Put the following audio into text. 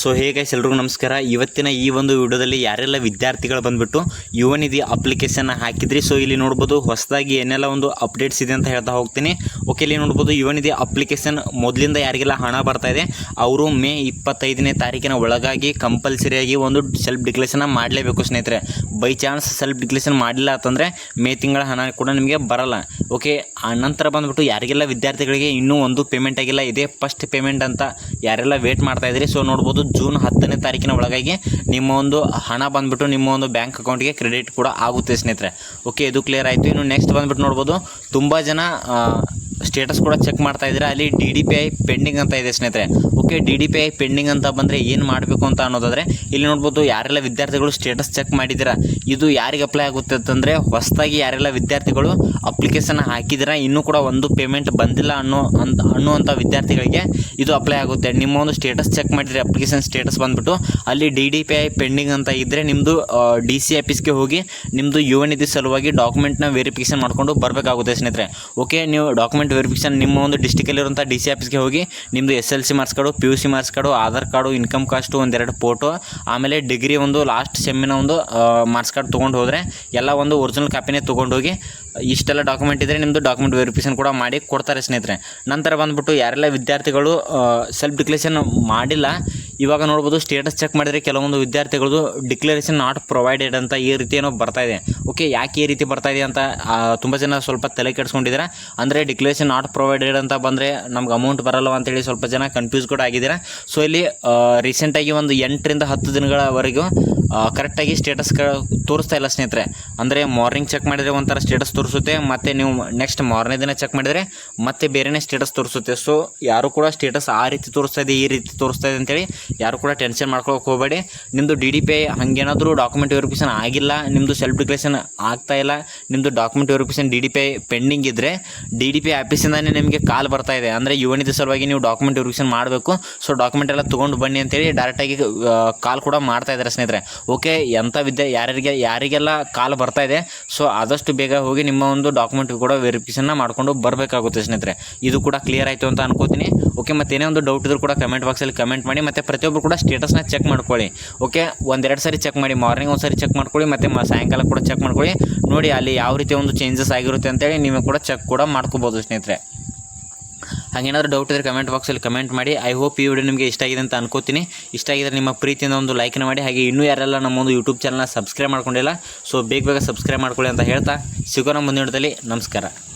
So ಹೇಗೆ ಎಲ್ರಿಗೂ ನಮಸ್ಕಾರ. ಇವತ್ತಿನ ಈ ಒಂದು ವಿಡಿಯೋದಲ್ಲಿ ಯಾರೆಲ್ಲ ವಿದ್ಯಾರ್ಥಿಗಳು ಬಂದುಬಿಟ್ಟು ಯುವ ನಿಧಿ ಅಪ್ಲಿಕೇಶನ್ ಹಾಕಿದ್ರಿ ಸೊ ಇಲ್ಲಿ ನೋಡ್ಬೋದು ಹೊಸದಾಗಿ ಏನೆಲ್ಲ ಒಂದು ಅಪ್ಡೇಟ್ಸ್ ಇದೆ ಅಂತ ಹೇಳ್ತಾ ಹೋಗ್ತೀನಿ. ಓಕೆ ಇಲ್ಲಿ ನೋಡ್ಬೋದು ಯುವ ನಿಧಿ ಅಪ್ಲಿಕೇಶನ್ ಮೊದಲಿಂದ ಯಾರಿಗೆಲ್ಲ ಹಣ ಬರ್ತಾ ಇದೆ, ಅವರು ಮೇ ಇಪ್ಪತ್ತೈದನೇ ತಾರೀಕಿನ ಒಳಗಾಗಿ ಕಂಪಲ್ಸರಿಯಾಗಿ ಒಂದು ಸೆಲ್ಫ್ ಡಿಕ್ಲೇಷನ್ ಮಾಡಲೇಬೇಕು ಸ್ನೇಹಿತರೆ. ಬೈ ಚಾನ್ಸ್ ಸೆಲ್ಫ್ ಡಿಕ್ಲೇಷನ್ ಮಾಡಿಲ್ಲ ಅಂತಂದರೆ ಮೇ ತಿಂಗಳ ಹಣ ಕೂಡ ನಿಮಗೆ ಬರಲ್ಲ. ಓಕೆ ಆ ನಂತರ ಬಂದುಬಿಟ್ಟು ಯಾರಿಗೆಲ್ಲ ವಿದ್ಯಾರ್ಥಿಗಳಿಗೆ ಇನ್ನೂ ಒಂದು ಪೇಮೆಂಟ್ ಆಗಿಲ್ಲ, ಇದೇ ಫಸ್ಟ್ ಪೇಮೆಂಟ್ ಅಂತ ಯಾರೆಲ್ಲ ವೇಟ್ ಮಾಡ್ತಾ ಇದ್ರಿ ಸೊ ನೋಡ್ಬೋದು ಜೂನ್ ಹತ್ತನೇ ತಾರೀಕಿನ ಒಳಗಾಗಿ ನಿಮ್ಮ ಒಂದು ಹಣ ಬಂದುಬಿಟ್ಟು ನಿಮ್ಮ ಒಂದು ಬ್ಯಾಂಕ್ ಅಕೌಂಟ್ಗೆ ಕ್ರೆಡಿಟ್ ಕೂಡ ಆಗುತ್ತೆ ಸ್ನೇಹಿತರೆ. ಓಕೆ ಇದು ಕ್ಲಿಯರ್ ಆಯಿತು. ಇನ್ನು ನೆಕ್ಸ್ಟ್ ಬಂದುಬಿಟ್ಟು ನೋಡ್ಬೋದು, ತುಂಬ ಜನ ಸ್ಟೇಟಸ್ ಕೂಡ ಚೆಕ್ ಮಾಡ್ತಾ ಇದ್ದೀರಾ? ಅಲ್ಲಿ D D P I pending ಅಂತ ಇದೆ ಸ್ನೇಹಿತರೆ. Okay D D P I pending ಅಂತ ಬಂದರೆ ಏನು ಮಾಡಬೇಕು ಅಂತ ಅನ್ನೋದಾದರೆ, ಇಲ್ಲಿ ನೋಡ್ಬೋದು ಯಾರೆಲ್ಲ ವಿದ್ಯಾರ್ಥಿಗಳು ಸ್ಟೇಟಸ್ ಚೆಕ್ ಮಾಡಿದ್ದೀರಾ? ಇದು ಯಾರಿಗೆ ಅಪ್ಲೈ ಆಗುತ್ತೆ ಅಂತಂದರೆ, ಹೊಸದಾಗಿ ಯಾರೆಲ್ಲ ವಿದ್ಯಾರ್ಥಿಗಳು ಅಪ್ಲಿಕೇಶನ್ ಹಾಕಿದ್ದೀರಾ? ಇನ್ನೂ ಕೂಡ ಒಂದು ಪೇಮೆಂಟ್ ಬಂದಿಲ್ಲ ಅನ್ನೋ ಅಂತ ಅನ್ನುವಂಥ ವಿದ್ಯಾರ್ಥಿಗಳಿಗೆ ಇದು ಅಪ್ಲೈ ಆಗುತ್ತೆ. ನಿಮ್ಮ ಒಂದು ಸ್ಟೇಟಸ್ ಚೆಕ್ ಮಾಡಿದರೆ ಅಪ್ಲಿಕೇಶನ್ ಸ್ಟೇಟಸ್ ಬಂದುಬಿಟ್ಟು, ಅಲ್ಲಿ D D P I pending ಅಂತ ಇದ್ದರೆ ನಿಮ್ಮದು ಡಿ ಸಿ ಆಫೀಸ್ಗೆ ಹೋಗಿ ನಿಮ್ಮದು ಯುವ ನಿಧಿ ಸಲುವಾಗಿ ಡಾಕ್ಯುಮೆಂಟ್ನ ವೆರಿಫಿಕೇಷನ್ ಮಾಡಿಕೊಂಡು ಬರಬೇಕಾಗುತ್ತೆ ಸ್ನೇಹಿತರೆ. ಓಕೆ ನೀವು ಡಾಕ್ಯುಮೆಂಟ್ ವೆರಿಫಿಕೇಷನ್ ನಿಮ್ಮ ಒಂದು ಡಿಸ್ಟಿಕಲ್ಲಿರುವಂಥ ಡಿ ಸಿ ಆಫೀಸ್ಗೆ ಹೋಗಿ ನಿಮ್ಮದು S L C marks card P U C marks card Aadhaar card income caste ಒಂದೆರಡು ಫೋಟೋ ಆಮೇಲೆ ಡಿಗ್ರಿ ಒಂದು ಲಾಸ್ಟ್ ಸೆಮ್ಮಿನ ಒಂದು ಮಾರ್ಕ್ಸ್ ಕಾರ್ಡ್ ತೊಗೊಂಡು ಹೋದರೆ ಎಲ್ಲ ಒಂದು ಒರಿಜಿನಲ್ ಕಾಪಿನೇ ತೊಗೊಂಡು ಹೋಗಿ, ಇಷ್ಟೆಲ್ಲ ಡಾಕ್ಯುಮೆಂಟ್ ಇದ್ದರೆ ನಿಮ್ಮದು ಡಾಕ್ಯುಮೆಂಟ್ ವೆರಿಫಿಕೇಷನ್ ಕೂಡ ಮಾಡಿ ಕೊಡ್ತಾರೆ ಸ್ನೇಹಿತರೆ. ನಂತರ ಬಂದುಬಿಟ್ಟು ಯಾರೆಲ್ಲ ವಿದ್ಯಾರ್ಥಿಗಳು ಸೆಲ್ಫ್ ಡಿಕ್ಲೇಷನ್ ಮಾಡಿಲ್ಲ ಇವಾಗ ನೋಡ್ಬೋದು ಸ್ಟೇಟಸ್ ಚೆಕ್ ಮಾಡಿದರೆ ಕೆಲವೊಂದು ವಿದ್ಯಾರ್ಥಿಗಳದು ಡಿಕ್ಲರೇಷನ್ ನಾಟ್ ಪ್ರೊವೈಡೆಡ್ ಅಂತ ಈ ರೀತಿ ಏನೋ ಬರ್ತಾ ಇದೆ. ಓಕೆ ಯಾಕೆ ಈ ರೀತಿ ಬರ್ತಾ ಇದೆ ಅಂತ ತುಂಬ ಜನ ಸ್ವಲ್ಪ ತಲೆ ಕೆಡಿಸ್ಕೊಂಡಿದ್ದೀರಾ? ಅಂದರೆ ಡಿಕ್ಲರೇಷನ್ ನಾಟ್ ಪ್ರೊವೈಡೆಡ್ ಅಂತ ಬಂದರೆ ನಮ್ಗೆ ಅಮೌಂಟ್ ಬರಲ್ಲ ಅಂತೇಳಿ ಸ್ವಲ್ಪ ಜನ ಕನ್ಫ್ಯೂಸ್ ಕೂಡ ಆಗಿದ್ದೀರಾ? ಸೊ ಇಲ್ಲಿ ರೀಸೆಂಟಾಗಿ ಒಂದು ಎಂಟರಿಂದ ಹತ್ತು ದಿನಗಳವರೆಗೂ ಕರೆಕ್ಟಾಗಿ ಸ್ಟೇಟಸ್ ತೋರಿಸ್ತಾ ಇಲ್ಲ ಸ್ನೇಹಿತರೆ. ಅಂದರೆ ಮಾರ್ನಿಂಗ್ ಚೆಕ್ ಮಾಡಿದರೆ ಒಂಥರ ಸ್ಟೇಟಸ್ ತೋರಿಸುತ್ತೆ, ಮತ್ತು ನೀವು ನೆಕ್ಸ್ಟ್ ಮಾರನೇ ದಿನ ಚೆಕ್ ಮಾಡಿದರೆ ಮತ್ತೆ ಬೇರೆನೇ ಸ್ಟೇಟಸ್ ತೋರಿಸುತ್ತೆ. ಸೊ ಯಾರು ಕೂಡ ಸ್ಟೇಟಸ್ ಆ ರೀತಿ ತೋರಿಸ್ತಾ ಇದೆ, ಈ ರೀತಿ ತೋರಿಸ್ತಾ ಇದೆ ಅಂತೇಳಿ ಯಾರು ಕೂಡ ಟೆನ್ಷನ್ ಮಾಡ್ಕೊಳಕ್ಕೆ ಹೋಗಬೇಡಿ. ನಿಮ್ಮದು ಡಿ ಡಿ ಪಿ ಹಾಗೇನಾದರೂ ಡಾಕ್ಯುಮೆಂಟ್ ವೆರಿಫಿಕೇಷನ್ ಆಗಿಲ್ಲ ನಿಮ್ಮದು ಸೆಲ್ಫ್ ಡಿಕ್ಲೇಷನ್ ಆಗ್ತಾ ಇಲ್ಲ ನಿಮ್ಮದು document verification D D P pending ಇದ್ದರೆ ಡಿ ಡಿ ಪಿ ಆಫೀಸಿಂದನೇ ನಿಮಗೆ ಕಾಲ್ ಬರ್ತಾ ಇದೆ. ಅಂದರೆ ಯುವನಿಧಿ ಸಲುವಾಗಿ ನೀವು ಡಾಕ್ಯುಮೆಂಟ್ ವೆರಿಫಿಕೇಷನ್ ಮಾಡಬೇಕು. ಸೊ ಡಾಕ್ಯುಮೆಂಟ್ ಎಲ್ಲ ತೊಗೊಂಡು ಬನ್ನಿ ಅಂತೇಳಿ ಡೈರೆಕ್ಟಾಗಿ ಕಾಲ್ ಕೂಡ ಮಾಡ್ತಾ ಇದ್ದಾರೆ ಸ್ನೇಹಿತರೆ. ಓಕೆ ಎಂಥ ವಿದ್ಯೆ, ಯಾರ್ಯಾರಿಗೆ, ಯಾರಿಗೆಲ್ಲ ಕಾಲ್ ಬರ್ತಾ ಇದೆ ಸೊ ಆದಷ್ಟು ಬೇಗ ಹೋಗಿ ನಿಮ್ಮ ಒಂದು ಡಾಕ್ಯುಮೆಂಟ್ ಕೂಡ ವೆರಿಫಿಕೇಷನ್ನ ಮಾಡಿಕೊಂಡು ಬರಬೇಕಾಗುತ್ತೆ ಸ್ನೇಹಿತರೆ. ಇದು ಕೂಡ ಕ್ಲಿಯರ್ ಆಯಿತು ಅಂತ ಅನ್ಕೋತೀನಿ. ಓಕೆ ಮತ್ತೆ ಏನೇ ಒಂದು ಡೌಟ್ ಇದ್ರೂ ಕೂಡ ಕಮೆಂಟ್ ಬಾಕ್ಸಲ್ಲಿ ಕಮೆಂಟ್ ಮಾಡಿ, ಮತ್ತು ಪ್ರತಿಯೊಬ್ಬರು ಕೂಡ ಸ್ಟೇಟಸ್ನ ಚೆಕ್ ಮಾಡ್ಕೊಳ್ಳಿ. ಓಕೆ ಒಂದೆರಡು ಸಾರಿ ಚೆಕ್ ಮಾಡಿ ಮಾರ್ನಿಂಗ್ ಒಂದು ಸಾರಿ ಚೆಕ್ ಮಾಡ್ಕೊಳ್ಳಿ, ಮತ್ತು ಸಾಯಂಕಾಲ ಕೂಡ ಚೆಕ್ ಮಾಡ್ಕೊಳ್ಳಿ. ನೋಡಿ, ಅಲ್ಲಿ ಯಾವ ರೀತಿ ಒಂದು ಚೇಂಜಸ್ ಆಗಿರುತ್ತೆ ಅಂತೇಳಿ ನೀವು ಕೂಡ ಚೆಕ್ ಕೂಡ ಮಾಡ್ಕೋಬೋದು ಸ್ನೇಹಿತರೆ. ಹಾಗೇನಾದರೂ ಡೌಟ್ ಇದ್ದರೆ ಕಮೆಂಟ್ ಬಾಕ್ಸಲ್ಲಿ ಕಮೆಂಟ್ ಮಾಡಿ. ಐ ಹೋಪ್ ಈ ವಿಡಿಯೋ ನಿಮಗೆ ಇಷ್ಟ ಆಗಿದೆ ಅಂತ ಅನ್ಕೋತೀನಿ. ಇಷ್ಟ ಆಗಿದ್ರೆ ನಿಮ್ಮ ಪ್ರೀತಿಯಿಂದ ಒಂದು ಲೈಕ್ನ ಮಾಡಿ. ಹಾಗೆ ಇನ್ನೂ ಯಾರೆಲ್ಲ ನಮ್ಮ ಒಂದು ಯೂಟ್ಯೂಬ್ ಚಾನಲ್ನ ಸಬ್ಸ್ಕ್ರೈಬ್ ಮಾಡ್ಕೊಂಡಿಲ್ಲ ಸೊ ಬೇಗ ಬೇಗ ಸಬ್ಸ್ಕ್ರೈಬ್ ಮಾಡ್ಕೊಳ್ಳಿ ಅಂತ ಹೇಳ್ತಾ, ಸಿಗೋಣ ಮುಂದಿನ ವಿಡಿಯೋದಲ್ಲಿ. ನಮಸ್ಕಾರ.